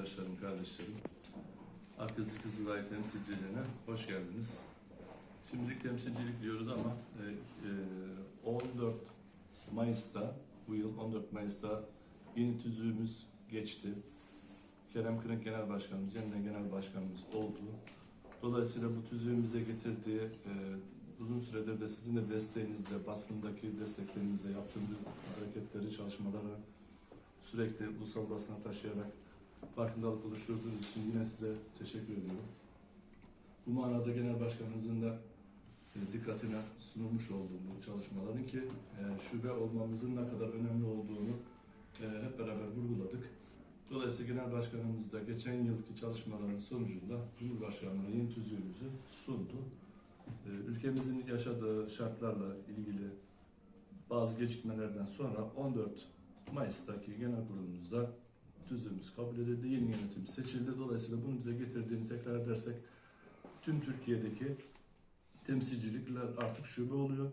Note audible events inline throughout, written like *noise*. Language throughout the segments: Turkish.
arkadaşlarım, kardeşlerim. Akızı Kızılay temsilcilerine hoş geldiniz. Şimdilik temsilcilik diyoruz ama e, e, 14 Mayıs'ta, bu yıl 14 Mayıs'ta yeni tüzüğümüz geçti. Kerem Kırık Genel Başkanımız, yeniden Genel Başkanımız oldu. Dolayısıyla bu tüzüğün bize getirdiği e, uzun süredir de sizin de desteğinizle, basındaki desteklerinizle yaptığımız hareketleri, çalışmaları sürekli ulusal basına taşıyarak farkındalık oluşturduğunuz için yine size teşekkür ediyorum. Bu manada Genel Başkanımızın da e, dikkatine sunulmuş olduğum bu çalışmaların ki e, şube olmamızın ne kadar önemli olduğunu e, hep beraber vurguladık. Dolayısıyla Genel Başkanımız da geçen yılki çalışmaların sonucunda Cumhurbaşkanlığı'na yeni tüzüğümüzü sundu. Ülkemizin yaşadığı şartlarla ilgili bazı gecikmelerden sonra 14 Mayıs'taki genel kurulumuzda tüzüğümüz kabul edildi, yeni yönetim seçildi. Dolayısıyla bunu bize getirdiğini tekrar edersek tüm Türkiye'deki temsilcilikler artık şube oluyor.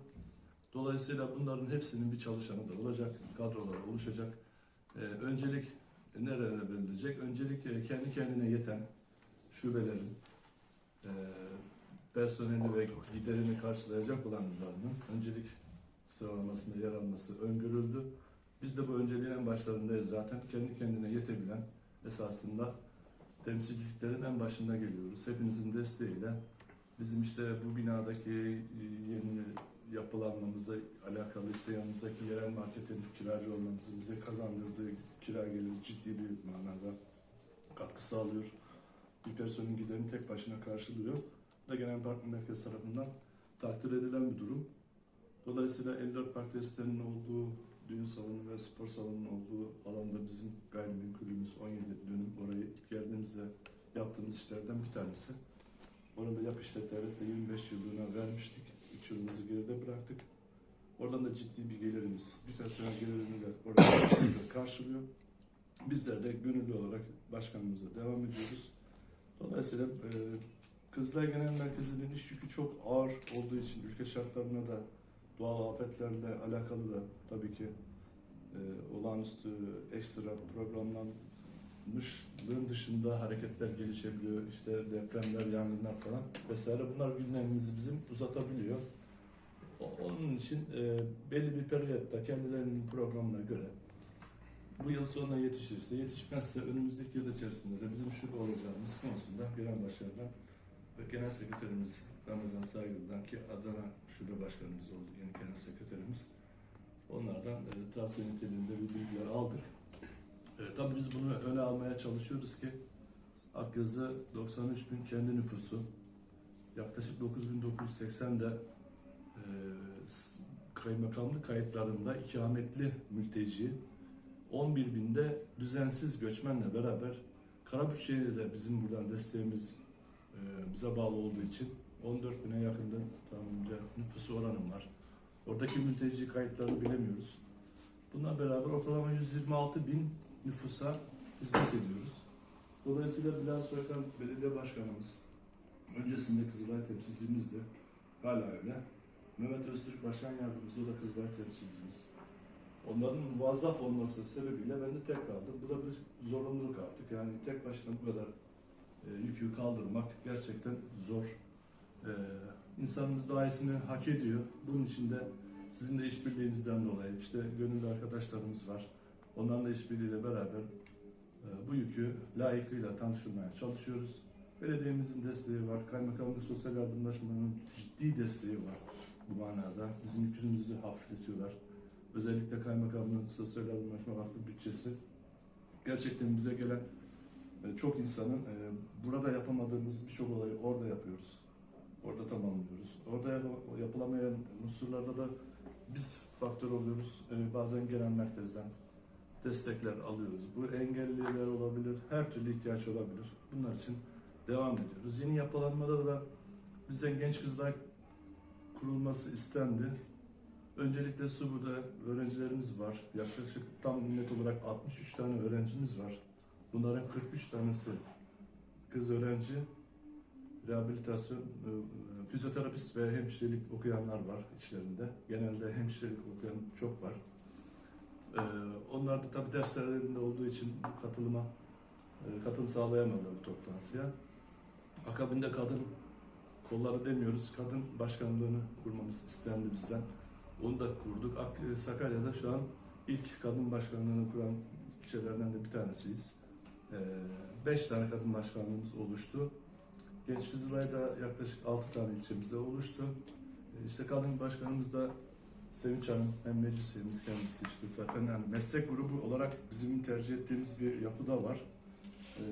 Dolayısıyla bunların hepsinin bir çalışanı da olacak, kadrolar oluşacak. Ee, öncelik nerelere verilecek? Öncelik e, kendi kendine yeten şubelerin e, personeli ve giderini karşılayacak olanlarının öncelik sıralamasında yer alması öngörüldü. Biz de bu önceliğin en başlarındayız zaten. Kendi kendine yetebilen esasında temsilciliklerin en başında geliyoruz. Hepinizin desteğiyle bizim işte bu binadaki e, yeni yapılanmamıza alakalı işte yanımızdaki yerel marketin kiracı olmamızı bize kazandırdığı kira geliri ciddi bir manada katkı sağlıyor. Bir personelin giderini tek başına karşılıyor. Da genel park merkez tarafından takdir edilen bir durum. Dolayısıyla 54 park testlerinin olduğu düğün salonu ve spor salonunun olduğu alanda bizim gayrimenkulümüz 17 dönüm orayı geldiğimizde yaptığımız işlerden bir tanesi. Orada yap işlet devletle 25 yıllığına vermiştik. 3 yılımızı geride bıraktık. Oradan da ciddi bir gelirimiz, bir personel gelirini de orada *coughs* karşılıyor. Bizler de gönüllü olarak başkanımıza devam ediyoruz. Dolayısıyla e, Kızılay Genel Merkezi'nin iş yükü çok ağır olduğu için ülke şartlarına da doğal afetlerle alakalı da tabii ki e, olağanüstü ekstra programlanmışlığın dışında hareketler gelişebiliyor. İşte depremler, yangınlar falan vesaire. Bunlar gündemimizi bizim uzatabiliyor. Onun için e, belli bir periyotta kendilerinin programına göre bu yıl sonuna yetişirse, yetişmezse önümüzdeki yıl içerisinde de bizim şube olacağımız konusunda Genel Başkan'dan ve Genel Sekreterimiz Ramazan Saygı'dan ki Adana Şube Başkanımız oldu yeni Genel Sekreterimiz. Onlardan e, tavsiye niteliğinde bir bilgiler aldık. E, tabii biz bunu öne almaya çalışıyoruz ki Akgöz'ü 93 bin kendi nüfusu, yaklaşık 9980'de e, s- kaymakamlık kayıtlarında ikametli mülteci, 11 binde düzensiz göçmenle beraber Karabükçe'ye de bizim buradan desteğimiz e, bize bağlı olduğu için 14 bine yakında tahminimce nüfusu oranım var. Oradaki mülteci kayıtlarını bilemiyoruz. Bununla beraber ortalama 126 bin nüfusa hizmet ediyoruz. Dolayısıyla Bilal Soykan Belediye Başkanımız, öncesinde Kızılay temsilcimizdi, hala öyle. Mehmet Öztürk Başkan Yardımcısı, o da Kızılay temsilcimiz. Onların muvazzaf olması sebebiyle ben de tek kaldım. Bu da bir zorunluluk artık. Yani tek başına bu kadar e, yükü kaldırmak gerçekten zor. E, insanımız daha iyisini hak ediyor. Bunun için de sizin de işbirliğinizden dolayı işte gönüllü arkadaşlarımız var. Onlarla da işbirliğiyle beraber e, bu yükü layıkıyla tanıştırmaya çalışıyoruz. Belediyemizin desteği var. Kaymakamlık Sosyal Yardımlaşmanın ciddi desteği var bu manada. Bizim yükümüzü hafifletiyorlar. Özellikle Kaymakamlığın Sosyal Yardımlaşma Vakfı bütçesi gerçekten bize gelen e, çok insanın e, burada yapamadığımız birçok olayı orada yapıyoruz. Orada tamamlıyoruz. Orada yap- yapılamayan unsurlarda da biz faktör oluyoruz. E, Bazen gelen merkezden destekler alıyoruz. Bu engelliler olabilir, her türlü ihtiyaç olabilir. Bunlar için devam ediyoruz. Yeni yapılanmada da bizden genç kızlar kurulması istendi. Öncelikle Subu'da öğrencilerimiz var. Yaklaşık tam net olarak 63 tane öğrencimiz var. Bunların 43 tanesi kız öğrenci, rehabilitasyon, e, fizyoterapist ve hemşirelik okuyanlar var içlerinde. Genelde hemşirelik okuyan çok var. E, Onlar da tabii derslerinde olduğu için katılıma e, katılım sağlayamadılar bu toplantıya. Akabinde kadın kolları demiyoruz, kadın başkanlığını kurmamız istendi bizden. Onu da kurduk. Ak- e, Sakarya'da şu an ilk kadın başkanlığını kuran ilçelerden de bir tanesiyiz. E, Beş tane kadın başkanlığımız oluştu. Genç Kızılay'da yaklaşık 6 tane ilçemizde oluştu. E, İşte kadın başkanımız da Sevinç Hanım, hem meclis üyemiz kendisi işte zaten yani meslek grubu olarak bizim tercih ettiğimiz bir yapı da var. E,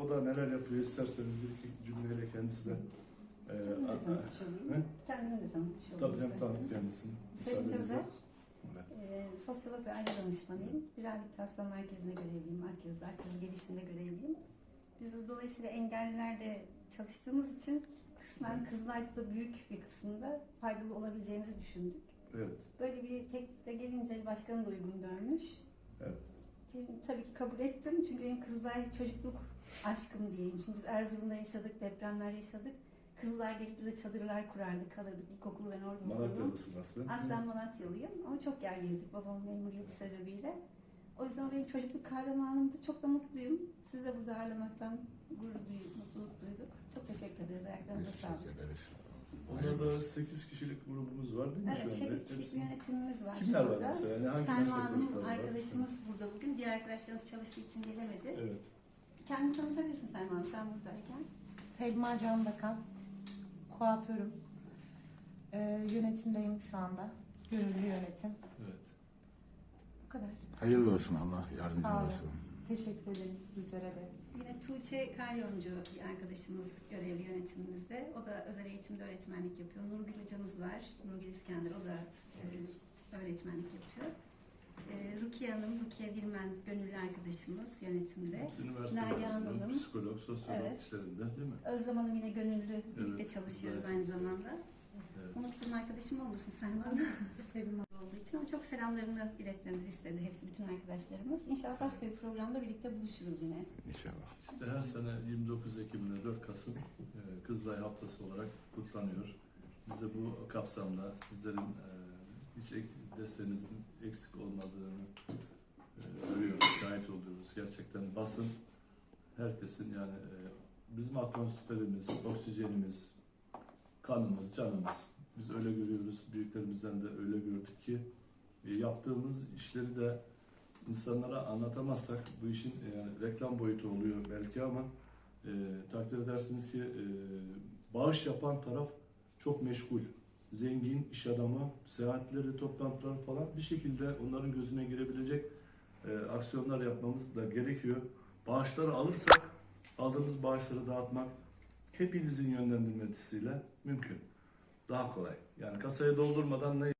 o da neler yapıyor isterseniz bir iki cümleyle kendisi de e, Kendimi de a- tanıtmış olayım. Olayım. tabii hem tanıt kendisini. Sevinç. Özer, Evet. e, sosyolog ve aile danışmanıyım. Rehabilitasyon merkezinde görevliyim. Merkezde herkes gelişimde görevliyim. Biz de dolayısıyla engellilerle çalıştığımız için kısmen Kızılay'da büyük bir kısmında faydalı olabileceğimizi düşündük. Evet. Böyle bir teklifte gelince başkanım da uygun görmüş. Evet. Tabii ki kabul ettim çünkü benim Kızılay çocukluk aşkım diyeyim. Çünkü biz Erzurum'da yaşadık, depremler yaşadık. Kızılay gelip bize çadırlar kurardık, kalırdık. İlkokulu ben orada okudum. Malatyalısın aslında. Aslen Malatyalıyım ama çok yer gezdik babamın memuriyeti sebebiyle. O yüzden benim çocukluk kahramanımdı. Çok da mutluyum. Siz de burada ağırlamaktan gurur duyduk, mutluluk duyduk. Çok teşekkür ederiz. Ayaklarınıza sağlık. teşekkür ederiz. Orada 8 kişilik grubumuz var değil mi şu Evet, anda? 8 kişilik bir yönetimimiz var Kimler var şurada. mesela? Yani hangi Selma Hanım grupları var? arkadaşımız burada bugün. Diğer arkadaşlarımız çalıştığı için gelemedi. Evet. Kendini tanıtabilirsin Selma Hanım sen buradayken. Selma Can Bakan, kuaförüm. Ee, yönetimdeyim şu anda. Gönüllü yönetim. Evet. Bu kadar. Hayırlı olsun Allah yardımcı Sağ olun. olsun. Teşekkür ederiz sizlere de. Yine Tuğçe Kalyoncu bir arkadaşımız görevli yönetimimizde. O da özel eğitimde öğretmenlik yapıyor. Nurgül hocamız var. Nurgül İskender o da e, öğretmenlik yapıyor. E, Rukiye Hanım, Rukiye Dilmen gönüllü arkadaşımız yönetimde. Nagihan mezunu, Hanım. psikolog, sosyolog Evet. işlerinde değil mi? Özlem Hanım yine gönüllü birlikte Evet, çalışıyoruz aynı zamanda. Evet. Unuttuğum arkadaşım olmasın Selma Hanım. Sevim olduğu için ama çok selamlarını iletmemizi istedi hepsi bütün arkadaşlarımız. İnşallah başka bir programda birlikte buluşuruz yine. İnşallah. İşte her sene 29 Ekim ile 4 Kasım e, Kızılay Haftası olarak kutlanıyor. Biz de bu kapsamda sizlerin e, hiç desteğinizin eksik olmadığını e, görüyoruz, şahit oluyoruz. Gerçekten basın herkesin yani e, bizim atmosferimiz, oksijenimiz, kanımız, canımız. Biz öyle görüyoruz. Büyüklerimizden de öyle gördük ki e, yaptığımız işleri de insanlara anlatamazsak bu işin e, yani reklam boyutu oluyor belki ama e, takdir edersiniz ki e, bağış yapan taraf çok meşgul. Zengin, iş adamı, seyahatleri, toplantıları falan bir şekilde onların gözüne girebilecek e, aksiyonlar yapmamız da gerekiyor. Bağışları alırsak aldığımız bağışları dağıtmak hepinizin yönlendirmesiyle mümkün. Daha kolay. Yani kasayı doldurmadan ne